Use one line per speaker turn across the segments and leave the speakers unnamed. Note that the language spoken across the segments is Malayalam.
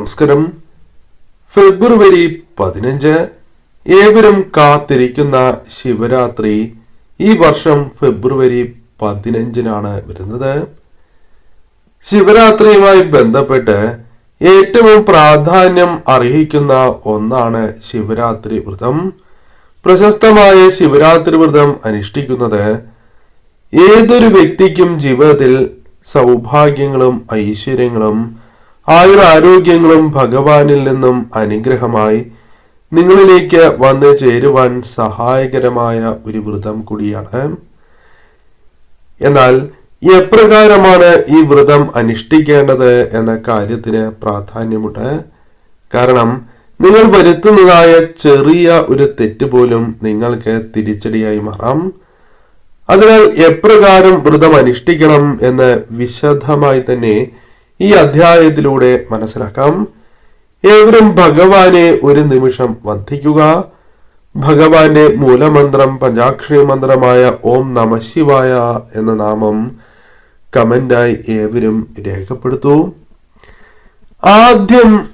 നമസ്കാരം. ഫെബ്രുവരി പതിനഞ്ച് ഏവരും കാത്തിരിക്കുന്ന ശിവരാത്രി. ഈ വർഷം ഫെബ്രുവരി പതിനഞ്ചിനാണ് വരുന്നത്. ശിവരാത്രിയുമായി ബന്ധപ്പെട്ട് ഏറ്റവും പ്രാധാന്യം അർഹിക്കുന്ന ഒന്നാണ് ശിവരാത്രി വ്രതം. പ്രശസ്തമായ ശിവരാത്രി വ്രതം അനുഷ്ഠിക്കുന്നത് ഏതൊരു വ്യക്തിക്കും ജീവിതത്തിൽ സൗഭാഗ്യങ്ങളും ഐശ്വര്യങ്ങളും ആയുരാരോഗ്യങ്ങളും ഭഗവാനിൽ നിന്നും അനുഗ്രഹമായി നിങ്ങളിലേക്ക് വന്നു ചേരുവാൻ സഹായകരമായ ഒരു വ്രതം കൂടിയാണ്. എന്നാൽ എപ്രകാരമാണ് ഈ വ്രതം അനുഷ്ഠിക്കേണ്ടത് എന്ന കാര്യത്തിന് പ്രാധാന്യമുണ്ട്. കാരണം നിങ്ങൾ വരുത്തുന്നതായ ചെറിയ ഒരു തെറ്റ് പോലും നിങ്ങൾക്ക് തിരിച്ചടിയായി മാറാം. അതിനാൽ എപ്രകാരം വ്രതം അനുഷ്ഠിക്കണം എന്ന് വിശദമായി തന്നെ ഈ അധ്യായത്തിലൂടെ മനസ്സിലാക്കാം. ഏവരും ഭഗവാനെ ഒരു നിമിഷം വന്ദിക്കുക. ഭഗവാന്റെ മൂലമന്ത്രം പഞ്ചാക്ഷരി മന്ത്രമായ ഓം നമ ശിവായ എന്ന നാമം കമന്റായി ഏവരും രേഖപ്പെടുത്തൂ. ആദ്യം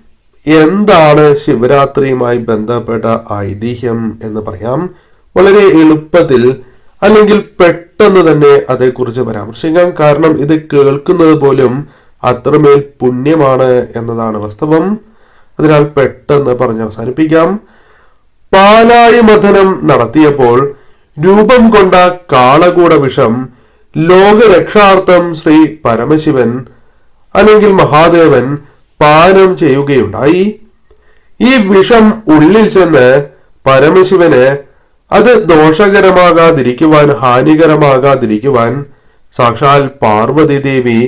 എന്താണ് ശിവരാത്രിയുമായി ബന്ധപ്പെട്ട ഐതിഹ്യം എന്ന് പറയാം. വളരെ എളുപ്പത്തിൽ അല്ലെങ്കിൽ പെട്ടെന്ന് തന്നെ അതേക്കുറിച്ച് പരാമർശിക്കാം. കാരണം ഇത് കേൾക്കുന്നത് പോലും അത്രമേൽ പുണ്യമാണ് എന്നതാണ് വാസ്തവം. അതിനാൽ പെട്ടെന്ന് പറഞ്ഞ് അവസാനിപ്പിക്കാം. പാലാഴി മഥനം നടത്തിയപ്പോൾ രൂപം കൊണ്ട കാളകൂട വിഷം ലോകരക്ഷാർത്ഥം ശ്രീ പരമശിവൻ അല്ലെങ്കിൽ മഹാദേവൻ പാനം ചെയ്യുകയുണ്ടായി. ഈ വിഷം ഉള്ളിൽ ചെന്ന് പരമശിവന് അത് ദോഷകരമാകാതിരിക്കുവാൻ ഹാനികരമാകാതിരിക്കുവാൻ സാക്ഷാൽ പാർവതി ദേവി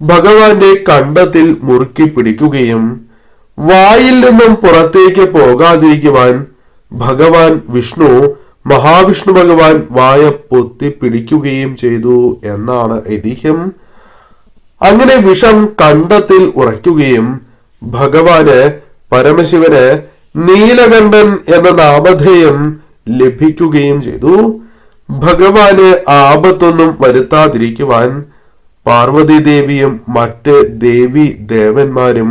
ഭഗവാന്റെ കണ്ടത്തിൽ മുറുക്കി പിടിക്കുകയും വായിൽ നിന്നും പുറത്തേക്ക് പോകാതിരിക്കുവാൻ ഭഗവാൻ വിഷ്ണു മഹാവിഷ്ണു ഭഗവാൻ വായ പൊത്തി പിടിക്കുകയും ചെയ്തു എന്നാണ് ഐതിഹ്യം. അങ്ങനെ വിഷം കണ്ടത്തിൽ ഉറയ്ക്കുകയും ഭഗവാന് പരമശിവന് നീലകണ്ഠൻ എന്ന നാമധേയം ലഭിക്കുകയും ചെയ്തു. ഭഗവാന് ആപത്തൊന്നും വരുത്താതിരിക്കുവാൻ പാർവതി ദേവിയും മറ്റ് ദേവി ദേവന്മാരും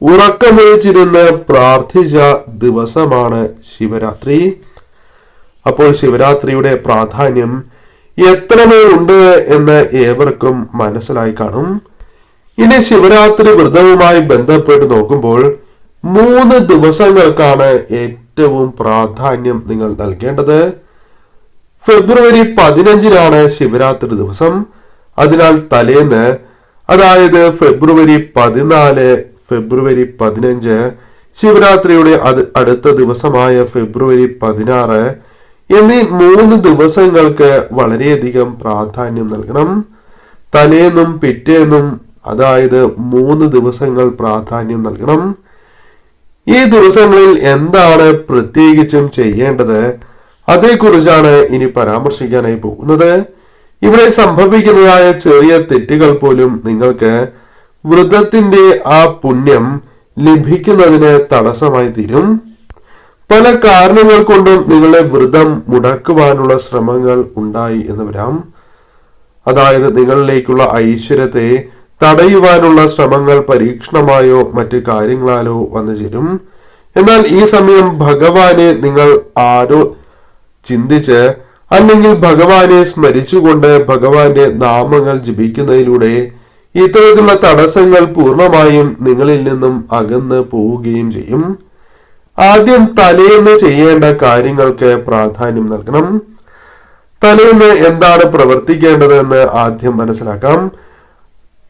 ഉറക്കമൊഴിച്ചിരുന്ന് പ്രാർത്ഥിച്ച ദിവസമാണ് ശിവരാത്രി. അപ്പോൾ ശിവരാത്രിയുടെ പ്രാധാന്യം എത്രമേൽ ഉണ്ട് എന്ന് ഏവർക്കും മനസ്സിലായി കാണും. ഇനി ശിവരാത്രി വ്രതവുമായി ബന്ധപ്പെട്ട് നോക്കുമ്പോൾ മൂന്ന് ദിവസങ്ങൾക്കാണ് ഏറ്റവും പ്രാധാന്യം നിങ്ങൾ നൽകേണ്ടത്. ഫെബ്രുവരി പതിനഞ്ചിനാണ് ശിവരാത്രി ദിവസം. അതിനാൽ തലേന്ന് അതായത് ഫെബ്രുവരി പതിനാല് ഫെബ്രുവരി പതിനഞ്ച് ശിവരാത്രിയുടെ അത് അടുത്ത ദിവസമായ ഫെബ്രുവരി പതിനാറ് എന്നീ മൂന്ന് ദിവസങ്ങൾക്ക് വളരെയധികം പ്രാധാന്യം നൽകണം. തലേന്നും പിറ്റേന്നും അതായത് മൂന്ന് ദിവസങ്ങൾ പ്രാധാന്യം നൽകണം. ഈ ദിവസങ്ങളിൽ എന്താണ് പ്രത്യേകിച്ചും ചെയ്യേണ്ടത്? അതേക്കുറിച്ചാണ് ഇനി പരാമർശിക്കാനായി പോകുന്നത്. ഇവിടെ സംഭവിക്കുന്നതായ ചെറിയ തെറ്റുകൾ പോലും നിങ്ങൾക്ക് വൃദ്ധത്തിന്റെ ആ പുണ്യം ലഭിക്കുന്നതിന് തടസ്സമായി തീരും. പല കാരണങ്ങൾ കൊണ്ടും നിങ്ങളുടെ വ്രതം മുടക്കുവാനുള്ള ശ്രമങ്ങൾ ഉണ്ടായി എന്ന് വരാം. അതായത് നിങ്ങളിലേക്കുള്ള ഐശ്വര്യത്തെ തടയുവാനുള്ള ശ്രമങ്ങൾ പരീക്ഷണമായോ മറ്റു കാര്യങ്ങളാലോ വന്നു ചേരും. എന്നാൽ ഈ സമയം ഭഗവാനെ നിങ്ങൾ ആരോ ചിന്തിച്ച് അല്ലെങ്കിൽ ഭഗവാനെ സ്മരിച്ചുകൊണ്ട് ഭഗവാന്റെ നാമങ്ങൾ ജപിക്കുന്നതിലൂടെ ഇത്തരത്തിലുള്ള തടസ്സങ്ങൾ പൂർണമായും നിങ്ങളിൽ നിന്നും അകന്ന് പോവുകയും ചെയ്യും. ആദ്യം തലേന്ന് ചെയ്യേണ്ട കാര്യങ്ങൾക്ക് പ്രാധാന്യം നൽകണം. തലേന്ന് എന്താണ് പ്രവർത്തിക്കേണ്ടതെന്ന് ആദ്യം മനസ്സിലാക്കാം.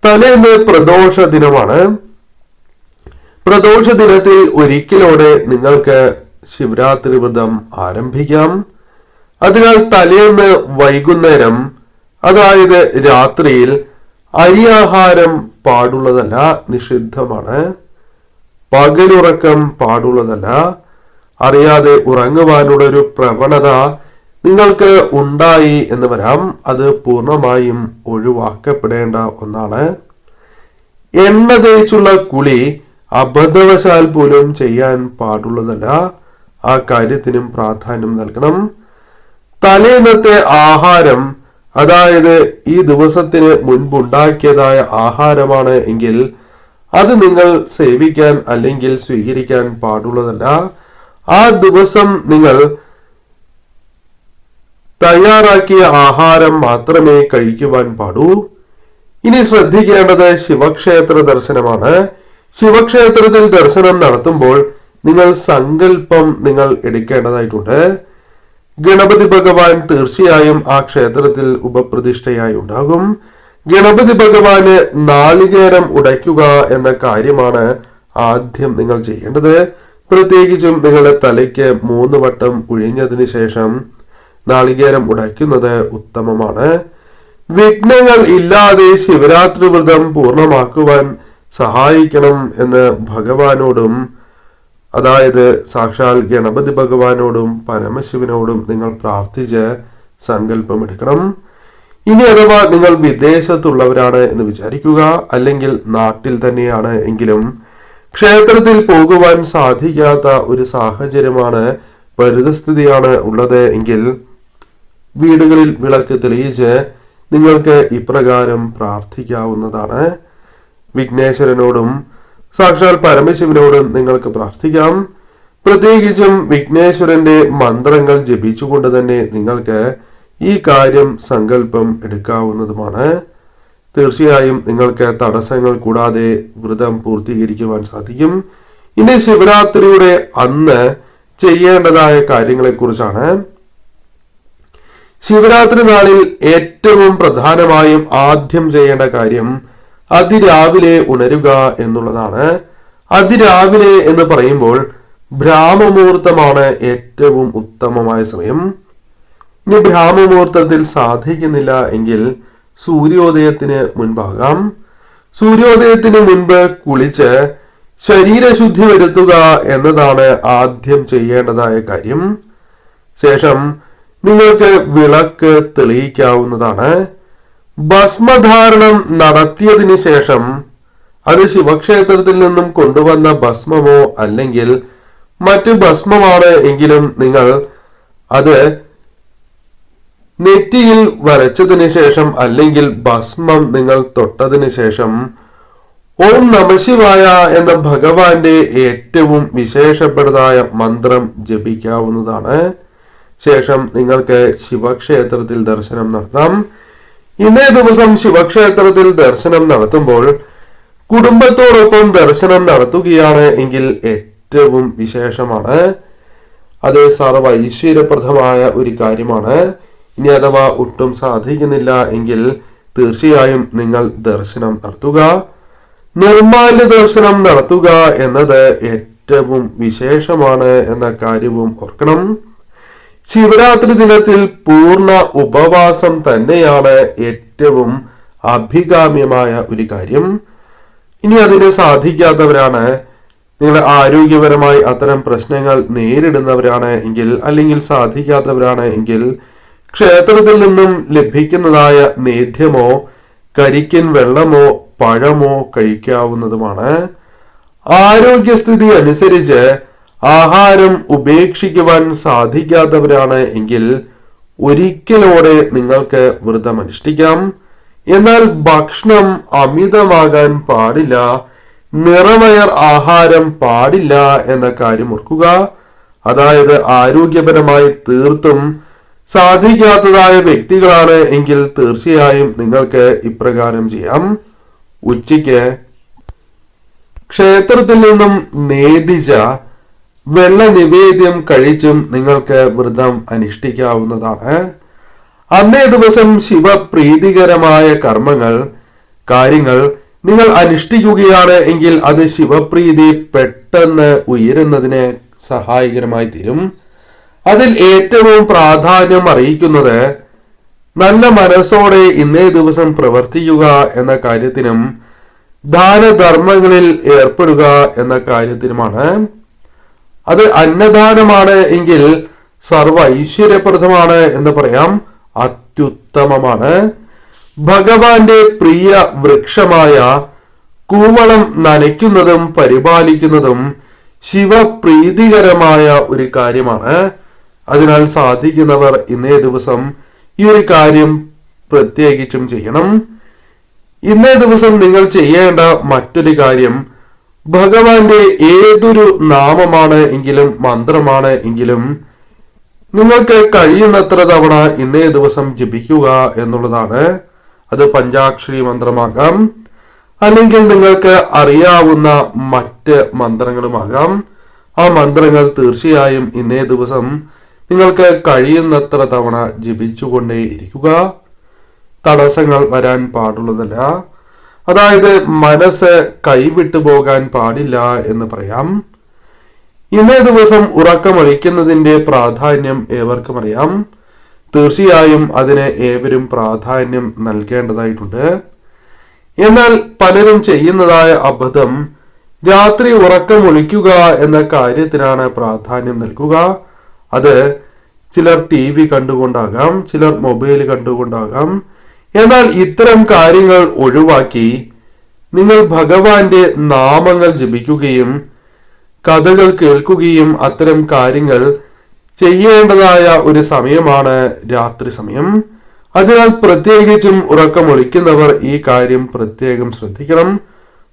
തലേന്ന് പ്രദോഷ ദിനമാണ്. പ്രദോഷ ദിനത്തിൽ ഒരിക്കലോടെ നിങ്ങൾക്ക് ശിവരാത്രി വ്രതം ആരംഭിക്കാം. അതിനാൽ തലേന്ന് വൈകുന്നേരം അതായത് രാത്രിയിൽ അരിയാഹാരം പാടുള്ളതല്ല നിഷിദ്ധമാണ്. പകലുറക്കം പാടുള്ളതല്ല. അറിയാതെ ഉറങ്ങുവാനുള്ള ഒരു പ്രവണത നിങ്ങൾക്ക് ഉണ്ടായി എന്ന് വരാം. അത് പൂർണമായും ഒഴിവാക്കപ്പെടേണ്ട ഒന്നാണ്. എണ്ണ തേച്ചുള്ള കുളി അബദ്ധവശാൽ പോലും ചെയ്യാൻ പാടുള്ളതല്ല. ആ കാര്യത്തിനും പ്രാധാന്യം നൽകണം. തലേന്നത്തെ ആഹാരം അതായത് ഈ ദിവസത്തിന് മുൻപുണ്ടാക്കിയതായ ആഹാരമാണ് എങ്കിൽ അത് നിങ്ങൾ സേവിക്കാൻ അല്ലെങ്കിൽ സ്വീകരിക്കാൻ പാടുള്ളതല്ല. ആ ദിവസം നിങ്ങൾ തയ്യാറാക്കിയ ആഹാരം മാത്രമേ കഴിക്കുവാൻ പാടൂ. ഇനി ശ്രദ്ധിക്കേണ്ടത് ശിവക്ഷേത്ര ദർശനമാണ്. ശിവക്ഷേത്രത്തിൽ ദർശനം നടത്തുമ്പോൾ നിങ്ങൾ സങ്കല്പം നിങ്ങൾ എടുക്കേണ്ടതായിട്ടുണ്ട്. ഗണപതി ഭഗവാൻ തീർച്ചയായും ആ ക്ഷേത്രത്തിൽ ഉപപ്രതിഷ്ഠയായി ഉണ്ടാകും ഗണപതി ഭഗവാന് നാളികേരം ഉടയ്ക്കുക എന്ന കാര്യമാണ് ആദ്യം നിങ്ങൾ ചെയ്യേണ്ടത്. പ്രത്യേകിച്ചും നിങ്ങളുടെ തലയ്ക്ക് മൂന്ന് വട്ടം ഒഴിഞ്ഞതിന് ശേഷം നാളികേരം ഉടയ്ക്കുന്നത് ഉത്തമമാണ്. വിഘ്നങ്ങൾ ഇല്ലാതെ ശിവരാത്രി വ്രതം പൂർണമാക്കുവാൻ സഹായിക്കണം എന്ന് ഭഗവാനോടും അതായത് സാക്ഷാൽ ഗണപതി ഭഗവാനോടും പരമശിവനോടും നിങ്ങൾ പ്രാർത്ഥിച്ച് സങ്കല്പമെടുക്കണം ഇനി അഥവാ നിങ്ങൾ വിദേശത്തുള്ളവരാണ് എന്ന് വിചാരിക്കുക അല്ലെങ്കിൽ നാട്ടിൽ തന്നെയാണ് എങ്കിലും ക്ഷേത്രത്തിൽ പോകുവാൻ സാധിക്കാത്ത ഒരു സാഹചര്യമാണ് പരിതസ്ഥിതിയാണ് ഉള്ളത് എങ്കിൽ വീടുകളിൽ വിളക്ക് തെളിയിച്ച് നിങ്ങൾക്ക് ഇപ്രകാരം പ്രാർത്ഥിക്കാവുന്നതാണ്. വിഘ്നേശ്വരനോടും സാക്ഷാൽ പരമശിവനോട് നിങ്ങൾക്ക് പ്രാർത്ഥിക്കാം. പ്രത്യേകിച്ചും വിഘ്നേശ്വരന്റെ മന്ത്രങ്ങൾ ജപിച്ചുകൊണ്ട് തന്നെ നിങ്ങൾക്ക് ഈ കാര്യം സങ്കല്പം എടുക്കാവുന്നതുമാണ്. തീർച്ചയായും നിങ്ങൾക്ക് തടസ്സങ്ങൾ കൂടാതെ വ്രതം പൂർത്തീകരിക്കുവാൻ സാധിക്കും. ഇനി ശിവരാത്രിയുടെ അന്ന് ചെയ്യേണ്ടതായ കാര്യങ്ങളെക്കുറിച്ചാണ്. ശിവരാത്രി നാളിൽ ഏറ്റവും പ്രധാനമായും ആദ്യം ചെയ്യേണ്ട കാര്യം അതിരാവിലെ ഉണരുക എന്നുള്ളതാണ്. അതിരാവിലെ എന്ന് പറയുമ്പോൾ ബ്രാഹ്മമുഹൂർത്തമാണ് ഏറ്റവും ഉത്തമമായ സമയം. ഇനി ബ്രാഹ്മമുഹൂർത്തത്തിൽ സാധിക്കുന്നില്ല എങ്കിൽ സൂര്യോദയത്തിന് മുൻപാകാം. സൂര്യോദയത്തിന് മുൻപ് കുളിച്ച് ശരീരശുദ്ധി വരുത്തുക എന്നതാണ് ആദ്യം ചെയ്യേണ്ടതായ കാര്യം. ശേഷം നിങ്ങൾക്ക് വിളക്ക് തെളിയിക്കാവുന്നതാണ്. ഭസ്മധാരണം നടത്തിയതിനു ശേഷം അത് ശിവക്ഷേത്രത്തിൽ നിന്നും കൊണ്ടുവന്ന ഭസ്മമോ അല്ലെങ്കിൽ മറ്റു ഭസ്മമാണ് എങ്കിലും നിങ്ങൾ അത് നെറ്റിയിൽ വരച്ചതിന് ശേഷം അല്ലെങ്കിൽ ഭസ്മം നിങ്ങൾ തൊട്ടതിന് ശേഷം ഓം നമശിവായ എന്ന ഭഗവാന്റെ ഏറ്റവും വിശേഷപ്പെടുന്നതായ മന്ത്രം ജപിക്കാവുന്നതാണ്. ശേഷം നിങ്ങൾക്ക് ശിവക്ഷേത്രത്തിൽ ദർശനം നടത്താം. ഇന്നേ ദിവസം ശിവക്ഷേത്രത്തിൽ ദർശനം നടത്തുമ്പോൾ കുടുംബത്തോടൊപ്പം ദർശനം നടത്തുകയാണ് എങ്കിൽ ഏറ്റവും വിശേഷമാണ്. അത് സർവ ഐശ്വര്യപ്രദമായ ഒരു കാര്യമാണ്. ഇനി അഥവാ ഒട്ടും സാധിക്കുന്നില്ല എങ്കിൽ തീർച്ചയായും നിങ്ങൾ ദർശനം നടത്തുക. നിർമാല്യ ദർശനം നടത്തുക എന്നത് ഏറ്റവും വിശേഷമാണ് എന്ന കാര്യവും ഓർക്കണം. ശിവരാത്രി ദിനത്തിൽ പൂർണ ഉപവാസം തന്നെയാണ് ഏറ്റവും അഭികാമ്യമായ ഒരു കാര്യം. ഇനി അതിന് സാധിക്കാത്തവരാണ്. നിങ്ങൾ ആരോഗ്യപരമായി അത്തരം പ്രശ്നങ്ങൾ നേരിടുന്നവരാണ് എങ്കിൽ അല്ലെങ്കിൽ സാധിക്കാത്തവരാണ് എങ്കിൽ ക്ഷേത്രത്തിൽ നിന്നും ലഭിക്കുന്നതായ നേദ്യമോ കരിക്കൻ വെള്ളമോ പഴമോ കഴിക്കാവുന്നതുമാണ്. ആരോഗ്യസ്ഥിതി അനുസരിച്ച് ആഹാരം ഉപേക്ഷിക്കുവാൻ സാധിക്കാത്തവരാണ് എങ്കിൽ ഒരിക്കലോടെ നിങ്ങൾക്ക് വ്രതം അനുഷ്ഠിക്കാം എന്നാൽ ഭക്ഷണം അമിതമാകാൻ പാടില്ല നിറവയർ ആഹാരം പാടില്ല എന്ന കാര്യം ഓർക്കുക. അതായത് ആരോഗ്യപരമായി തീർത്തും സാധിക്കാത്തതായ വ്യക്തികളാണ് എങ്കിൽ തീർച്ചയായും നിങ്ങൾക്ക് ഇപ്രകാരം ചെയ്യാം. ഉച്ചയ്ക്ക് ക്ഷേത്രത്തിൽ നിന്നും നേദിച്ച വെള്ള നിവേദ്യം കഴിച്ചും നിങ്ങൾക്ക് വ്രതം അനുഷ്ഠിക്കാവുന്നതാണ്. അന്നേ ദിവസം ശിവപ്രീതികരമായ കർമ്മങ്ങൾ കാര്യങ്ങൾ നിങ്ങൾ അനുഷ്ഠിക്കുകയാണ് എങ്കിൽ അത് ശിവപ്രീതി പെട്ടെന്ന് ഉയരുന്നതിന് സഹായകരമായി തീരും. അതിൽ ഏറ്റവും പ്രാധാന്യം അറിയിക്കുന്നത് നല്ല മനസ്സോടെ ഇന്നേ ദിവസം പ്രവർത്തിക്കുക എന്ന കാര്യത്തിനും ദാനധർമ്മങ്ങളിൽ ഏർപ്പെടുക എന്ന കാര്യത്തിനുമാണ്. അത് അന്നദാനമാണ് എങ്കിൽ സർവ ഐശ്വര്യപ്രദമാണ് എന്ന് പറയാം. അത്യുത്തമമാണ്. ഭഗവാന്റെ പ്രിയ വൃക്ഷമായ കൂവളം നനയ്ക്കുന്നതും പരിപാലിക്കുന്നതും ശിവപ്രീതികരമായ ഒരു കാര്യമാണ്. അതിനാൽ സാധിക്കുന്നവർ ഇന്നേ ദിവസം ഈ ഒരു കാര്യം പ്രത്യേകിച്ചും ചെയ്യണം. ഇന്നേ ദിവസം നിങ്ങൾ ചെയ്യേണ്ട മറ്റൊരു കാര്യം ഭഗവാന്റെ ഏതൊരു നാമമാണ് എങ്കിലും മന്ത്രമാണ് എങ്കിലും നിങ്ങൾക്ക് കഴിയുന്നത്ര തവണ ഇന്നേ ദിവസം ജപിക്കുക എന്നുള്ളതാണ്. അത് പഞ്ചാക്ഷരി മന്ത്രമാകാം. അല്ലെങ്കിൽ നിങ്ങൾക്ക് അറിയാവുന്ന മറ്റ് മന്ത്രങ്ങളുമാകാം. ആ മന്ത്രങ്ങൾ തീർച്ചയായും ഇന്നേ ദിവസം നിങ്ങൾക്ക് കഴിയുന്നത്ര തവണ ജപിച്ചുകൊണ്ടേ ഇരിക്കുക തടസ്സങ്ങൾ വരാൻ പാടുള്ളതല്ല. അതായത് മനസ്സ് കൈവിട്ടു പോകാൻ പാടില്ല എന്ന് പറയാം. ഇന്നേ ദിവസം ഉറക്കമൊഴിക്കുന്നതിന്റെ പ്രാധാന്യം ഏവർക്കും അറിയാം. തീർച്ചയായും അതിന് ഏവരും പ്രാധാന്യം നൽകേണ്ടതായിട്ടുണ്ട്. എന്നാൽ പലരും ചെയ്യുന്നതായ അബദ്ധം രാത്രി ഉറക്കമൊഴിക്കുക എന്ന കാര്യത്തിനാണ് പ്രാധാന്യം നൽകുക. അത് ചിലർ ടി വി കണ്ടുകൊണ്ടാകാം ചിലർ മൊബൈൽ കണ്ടുകൊണ്ടാകാം എന്നാൽ ഇത്തരം കാര്യങ്ങൾ ഒഴിവാക്കി നിങ്ങൾ ഭഗവാന്റെ നാമങ്ങൾ ജപിക്കുകയും കഥകൾ കേൾക്കുകയും അത്തരം കാര്യങ്ങൾ ചെയ്യേണ്ടതായ ഒരു സമയമാണ് രാത്രി സമയം. അതിനാൽ പ്രത്യേകിച്ചും ഉറക്കമൊളിക്കുന്നവർ ഈ കാര്യം പ്രത്യേകം ശ്രദ്ധിക്കണം.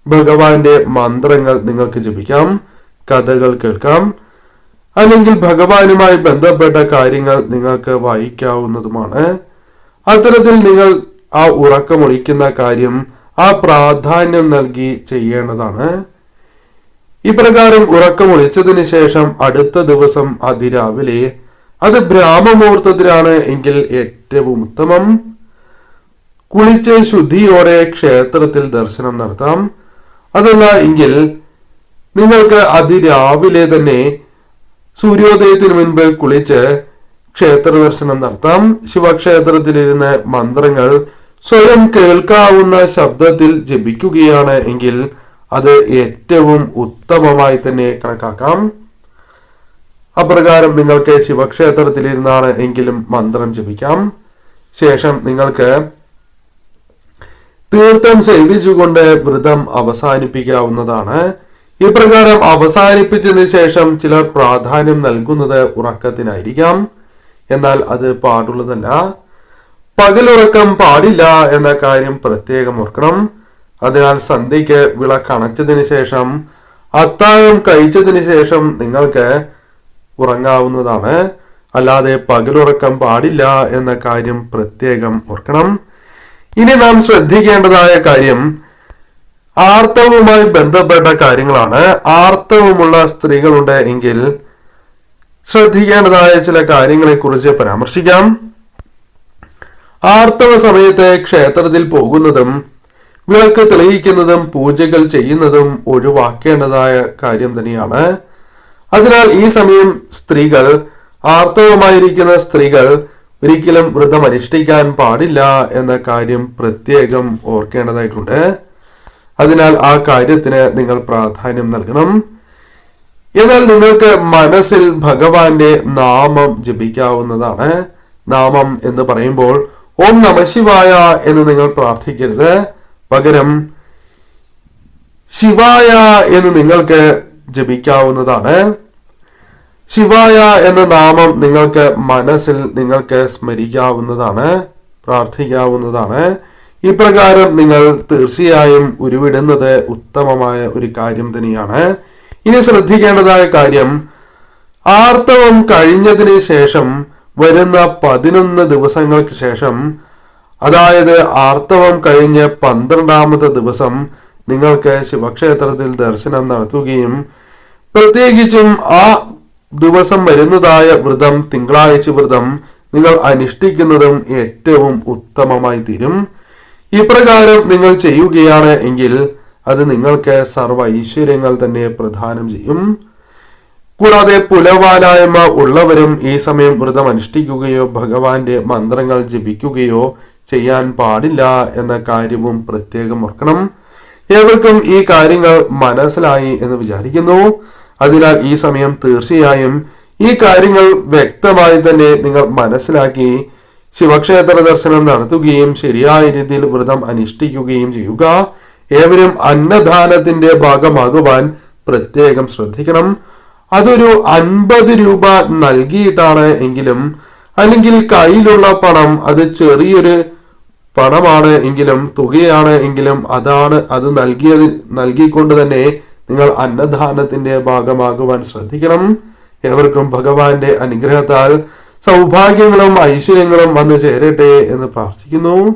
ഭഗവാന്റെ മന്ത്രങ്ങൾ നിങ്ങൾക്ക് ജപിക്കാം കഥകൾ കേൾക്കാം അല്ലെങ്കിൽ ഭഗവാനുമായി ബന്ധപ്പെട്ട കാര്യങ്ങൾ നിങ്ങൾക്ക് വായിക്കാവുന്നതുമാണ്. അത്തരത്തിൽ നിങ്ങൾ ആ ഉറക്കമൊഴിക്കുന്ന കാര്യം ആ പ്രാധാന്യം നൽകി ചെയ്യേണ്ടതാണ്. ഇപ്രകാരം ഉറക്കമൊളിച്ചതിന് ശേഷം അടുത്ത ദിവസം അതിരാവിലെ അത് ബ്രാഹ്മമുഹൂർത്തത്തിലാണ് എങ്കിൽ ഏറ്റവും ഉത്തമം. കുളിച്ച് ശുദ്ധിയോടെ ക്ഷേത്രത്തിൽ ദർശനം നടത്താം. അതല്ല എങ്കിൽ നിങ്ങൾക്ക് അതിരാവിലെ തന്നെ സൂര്യോദയത്തിന് മുൻപ് കുളിച്ച് ക്ഷേത്ര ദർശനം നടത്താം. ശിവക്ഷേത്രത്തിലിരുന്ന് മന്ത്രങ്ങൾ സ്വയം കേൾക്കാവുന്ന ശബ്ദത്തിൽ ജപിക്കുകയാണ് എങ്കിൽ അത് ഏറ്റവും ഉത്തമമായി തന്നെ കണക്കാക്കാം. അപ്രകാരം നിങ്ങൾക്ക് ശിവക്ഷേത്രത്തിലിരുന്നാണ് എങ്കിലും മന്ത്രം ജപിക്കാം. ശേഷം നിങ്ങൾക്ക് തീർത്ഥം സേവിച്ചുകൊണ്ട് വ്രതം അവസാനിപ്പിക്കാവുന്നതാണ്. ഇപ്രകാരം അവസാനിപ്പിച്ചതിന് ശേഷം ചിലർ പ്രാധാന്യം നൽകുന്നത് ഉറക്കത്തിനായിരിക്കാം. എന്നാൽ അത് പാടുള്ളതല്ല. പകലുറക്കം പാടില്ല എന്ന കാര്യം പ്രത്യേകം ഓർക്കണം. അതിനാൽ സന്ധ്യയ്ക്ക് വിളക്കണച്ചതിന് ശേഷം അത്താഴം കഴിച്ചതിന് ശേഷം നിങ്ങൾക്ക് ഉറങ്ങാവുന്നതാണ്. അല്ലാതെ പകലുറക്കം പാടില്ല എന്ന കാര്യം പ്രത്യേകം ഓർക്കണം. ഇനി നാം ശ്രദ്ധിക്കേണ്ടതായ കാര്യം ആർത്തവുമായി ബന്ധപ്പെട്ട കാര്യങ്ങളാണ്. ആർത്തവമുള്ള സ്ത്രീകളുണ്ട് എങ്കിൽ ശ്രദ്ധിക്കേണ്ടതായ ചില കാര്യങ്ങളെ കുറിച്ച് പരാമർശിക്കാം. ആർത്തവ സമയത്ത് ക്ഷേത്രത്തിൽ പോകുന്നതും വിളക്ക് തെളിയിക്കുന്നതും പൂജകൾ ചെയ്യുന്നതും ഒഴിവാക്കേണ്ടതായ കാര്യം തന്നെയാണ്. അതിനാൽ ഈ സമയം സ്ത്രീകൾ ആർത്തവമായിരിക്കുന്ന സ്ത്രീകൾ ഒരിക്കലും വ്രതം അനുഷ്ഠിക്കാൻ പാടില്ല എന്ന കാര്യം പ്രത്യേകം ഓർക്കേണ്ടതായിട്ടുണ്ട്. അതിനാൽ ആ കാര്യത്തിന് നിങ്ങൾ പ്രാധാന്യം നൽകണം. എന്നാൽ നിങ്ങൾക്ക് മനസ്സിൽ ഭഗവാന്റെ നാമം ജപിക്കാവുന്നതാണ്. നാമം എന്ന് പറയുമ്പോൾ ഓം നമശിവായ എന്ന് നിങ്ങൾ പ്രാർത്ഥിക്കരുത്. പകരം ശിവായ എന്ന് നിങ്ങൾക്ക് ജപിക്കാവുന്നതാണ്. ശിവായ എന്ന നാമം നിങ്ങൾക്ക് മനസ്സിൽ നിങ്ങൾക്ക് സ്മരിക്കാവുന്നതാണ് പ്രാർത്ഥിക്കാവുന്നതാണ്. ഇപ്രകാരം നിങ്ങൾ തീർച്ചയായും ഉരുവിടുന്നത് ഉത്തമമായ ഒരു കാര്യം തന്നെയാണ്. ഇനി ശ്രദ്ധിക്കേണ്ടതായ കാര്യം ആർത്തവം കഴിഞ്ഞതിന് ശേഷം വരുന്ന പതിനൊന്ന് ദിവസങ്ങൾക്ക് ശേഷം അതായത് ആർത്തവം കഴിഞ്ഞ് പന്ത്രണ്ടാമത്തെ ദിവസം നിങ്ങൾക്ക് ശിവക്ഷേത്രത്തിൽ ദർശനം നടത്തുകയും പ്രത്യേകിച്ചും ആ ദിവസം വരുന്നതായ വ്രതം തിങ്കളാഴ്ച വ്രതം നിങ്ങൾ അനുഷ്ഠിക്കുന്നതും ഏറ്റവും ഉത്തമമായി തീരും. ഇപ്രകാരം നിങ്ങൾ ചെയ്യുകയാണ് എങ്കിൽ അത് നിങ്ങൾക്ക് സർവ ഐശ്വര്യങ്ങൾ തന്നെ പ്രദാനം ചെയ്യും. കൂടാതെ പുലവാലായ്മ ഉള്ളവരും ഈ സമയം വ്രതം അനുഷ്ഠിക്കുകയോ ഭഗവാന്റെ മന്ത്രങ്ങൾ ജപിക്കുകയോ ചെയ്യാൻ പാടില്ല എന്ന കാര്യവും പ്രത്യേകം ഓർക്കണം. ഏവർക്കും ഈ കാര്യങ്ങൾ മനസ്സിലായി എന്ന് വിചാരിക്കുന്നു. അതിനാൽ ഈ സമയം തീർച്ചയായും ഈ കാര്യങ്ങൾ വ്യക്തമായി തന്നെ നിങ്ങൾ മനസ്സിലാക്കി ശിവക്ഷേത്ര ദർശനം നടത്തുകയും ശരിയായ രീതിയിൽ വ്രതം അനുഷ്ഠിക്കുകയും ചെയ്യുക. ഏവരും അന്നദാനത്തിന്റെ ഭാഗമാകുവാൻ പ്രത്യേകം ശ്രദ്ധിക്കണം. അതൊരു അൻപത് രൂപ നൽകിയിട്ടാണ് എങ്കിലും അല്ലെങ്കിൽ കയ്യിലുള്ള പണം അത് ചെറിയൊരു പണമാണ് എങ്കിലും തുകയാണ് എങ്കിലും അതാണ് അത് നൽകിയത് നൽകിക്കൊണ്ട് തന്നെ നിങ്ങൾ അന്നദാനത്തിന്റെ ഭാഗമാകുവാൻ ശ്രദ്ധിക്കണം. ഏവർക്കും ഭഗവാന്റെ അനുഗ്രഹത്താൽ സൗഭാഗ്യങ്ങളും ഐശ്വര്യങ്ങളും വന്നു ചേരട്ടെ എന്ന് പ്രാർത്ഥിക്കുന്നു.